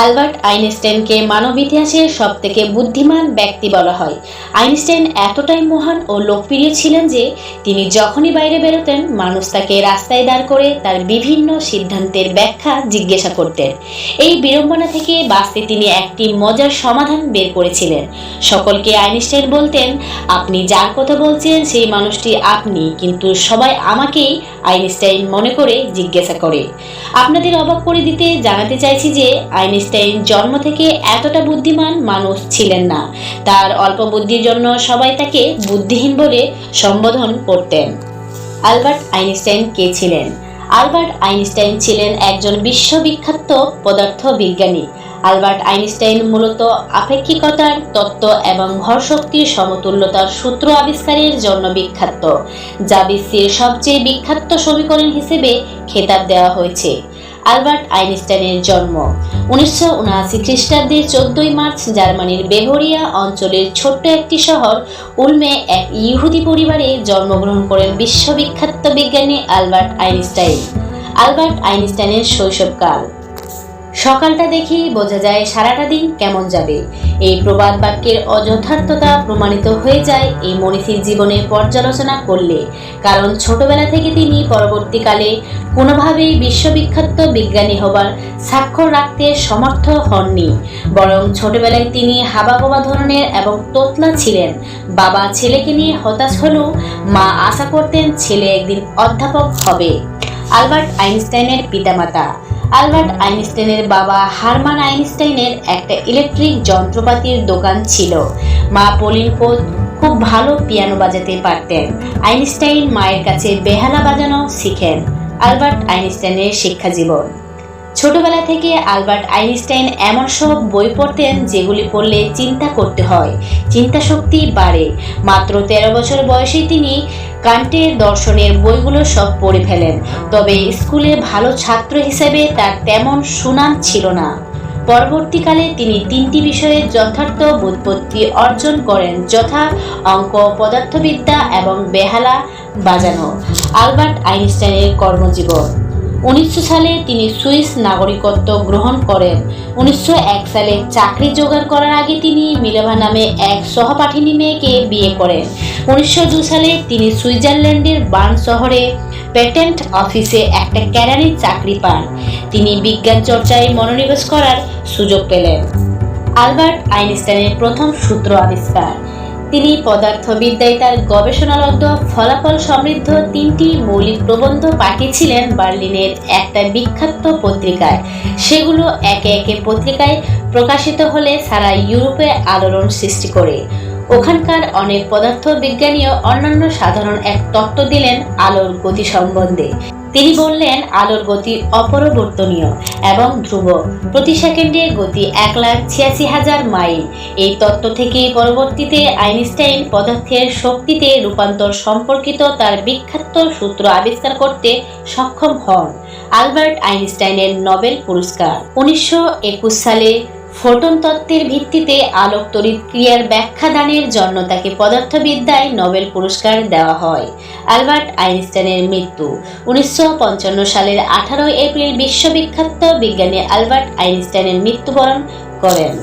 Albert আইনস্টাইনকে মানব ইতিহাসের সব থেকে বুদ্ধিমান ব্যক্তি বলা হয়। আইনস্টাইন এতটাই মহান ও লোকপ্রিয় ছিলেন যে, তিনি যখনই বাইরে বেরোতেন, মানুষ তাকে রাস্তায় দাঁড় করে তার বিভিন্ন সিদ্ধান্তের ব্যাখ্যা জিজ্ঞাসা করতেন। এই বিড়ম্বনা থেকে বাঁচতে তিনি একটি মজার সমাধান বের করেছিলেন। সকলকে আইনস্টাইন বলতেন, আপনি যার কথা বলছেন, সেই মানুষটি আপনি, কিন্তু সবাই আমাকেই আইনস্টাইন মনে করে জিজ্ঞাসা করে। আপনাদের অবাক করে দিতে জানাতে চাইছি যে, আইনস্টাইন জন্ম থেকে এতটা বুদ্ধিমান মানুষ ছিলেন না। তার অল্প বুদ্ধির জন্য সবাই তাকে বুদ্ধিহীন বলে সম্বোধন করতেন। আলবার্ট আইনস্টাইন কে ছিলেন? আলবার্ট আইনস্টাইন ছিলেন একজন বিশ্ববিখ্যাত পদার্থ বিজ্ঞানী আলবার্ট আইনস্টাইন মূলত আপেক্ষিকতার তত্ত্ব এবং ভরশক্তির সমতুল্যতার সূত্র আবিষ্কারের জন্য বিখ্যাত, যা বিশ্বের সবচেয়ে বিখ্যাত সমীকরণ হিসেবে খেতাব দেওয়া হয়েছে। আলবার্ট আইনস্টাইনের জন্ম। উনিশশো উনআশি খ্রিস্টাব্দের চোদ্দই মার্চ জার্মানির বেহরিয়া অঞ্চলের ছোট্ট একটি শহর উলমে এক ইহুদি পরিবারে জন্মগ্রহণ করেন বিশ্ববিখ্যাত বিজ্ঞানী আলবার্ট আইনস্টাইন। আলবার্ট আইনস্টাইনের শৈশবকাল। সকালটা দেখেই বোঝা যায় সারাটা দিন কেমন যাবে। এই প্রবাদ বাক্যের অযথার্থতা প্রমাণিত হয়ে যায় এই মনীষীর জীবনে পর্যালোচনা করলে। কারণ ছোটবেলা থেকে তিনি পরবর্তীকালে কোনোভাবেই বিশ্ববিখ্যাত বিজ্ঞানী হবার স্বাক্ষর রাখতে সমর্থ হননি। বরং ছোটবেলায় তিনি হাবাগোবা ধরনের এবং তোতলা ছিলেন। বাবা ছেলেকে নিয়ে হতাশ হলেও মা আশা করতেন ছেলে একদিন অধ্যাপক হবে। আলবার্ট আইনস্টাইনের পিতামাতা। আলবার্ট আইনস্টাইনের বাবা হারমান আইনস্টাইনের একটা ইলেকট্রিক যন্ত্রপাতির দোকান ছিল। মা পলিন কোচ খুব ভালো পিয়ানো বাজাতে পারতেন। আইনস্টাইন মায়ের কাছে বেহালা বাজানো শিখেন। আলবার্ট আইনস্টাইনের শিক্ষা জীবন ছোটবেলা থেকে আলবার্ট আইনস্টাইন এমন সব বই পড়তেন যেগুলি পড়লে চিন্তা করতে হয়। চিন্তা শক্তি বাড়ে। মাত্র তেরো বছর বয়সে তিনি কান্টের দর্শনের বইগুলো সব পড়ে ফেলেন। তবে স্কুলে ভালো ছাত্র হিসেবে তার তেমন সুনাম ছিল না। পরবর্তীকালে তিনি তিনটি বিষয়ে যথার্থ বুৎপত্তি অর্জন করেন, যথা অঙ্ক, পদার্থবিদ্যা এবং বেহালা বাজানো। আলবার্ট আইনস্টাইনের কর্মজীবন। উনিশশো সালে তিনি সুইস নাগরিকত্ব গ্রহণ করেন। উনিশশো এক সালে চাকরি জোগাড় করার আগে তিনি মিলেভা নামে এক সহপাঠিনী মেয়েকে বিয়ে করেন। উনিশশো সালে তিনি সুইজারল্যান্ডের বার্ন শহরে পেটেন্ট অফিসে একটা ক্যারানির চাকরি পান। তিনি বিজ্ঞান চর্চায় মনোনিবেশ করার সুযোগ পেলেন। আলবার্ট আইনস্টাইনের প্রথম সূত্র আবিষ্কার। তিনি পদার্থবিদ্যায় তার গবেষণালব্ধ ফলাফল সমৃদ্ধ তিনটি মৌলিক প্রবন্ধ পাঠিয়েছিলেন বার্লিনের একটা বিখ্যাত পত্রিকায়। সেগুলো একে একে পত্রিকায় প্রকাশিত হলে সারা ইউরোপে আলোড়ন সৃষ্টি করে। ওখানকার অনেক পদার্থ বিজ্ঞানীও অন্যান্য সাধারণ এক তত্ত্ব দিলেন আলোর গতি সম্বন্ধে। তিনি বললেন, আলোর গতি অপরিবর্তনীয় এবং ধ্রুব। প্রতি সেকেন্ডে গতি এক লাখ ছিয়াশি হাজার মাইল। এই তত্ত্ব থেকে পরবর্তীতে আইনস্টাইন পদার্থের শক্তিতে রূপান্তর সম্পর্কিত তার বিখ্যাত সূত্র আবিষ্কার করতে সক্ষম হন, আলবার্ট আইনস্টাইনের নোবেল পুরস্কার। উনিশশো একুশ সালে ফোটন তত্ত্বের ভিত্তিতে আলোক তড়িৎ ক্রিয়ার ব্যাখ্যা দানের জন্য তাকে পদার্থবিদ্যায় নোবেল পুরস্কার দেওয়া হয়, আলবার্ট আইনস্টাইনের মৃত্যু। উনিশশো পঞ্চান্ন সালের আঠারোই এপ্রিল বিশ্ববিখ্যাত বিজ্ঞানী আলবার্ট আইনস্টাইনের মৃত্যুবরণ করেন।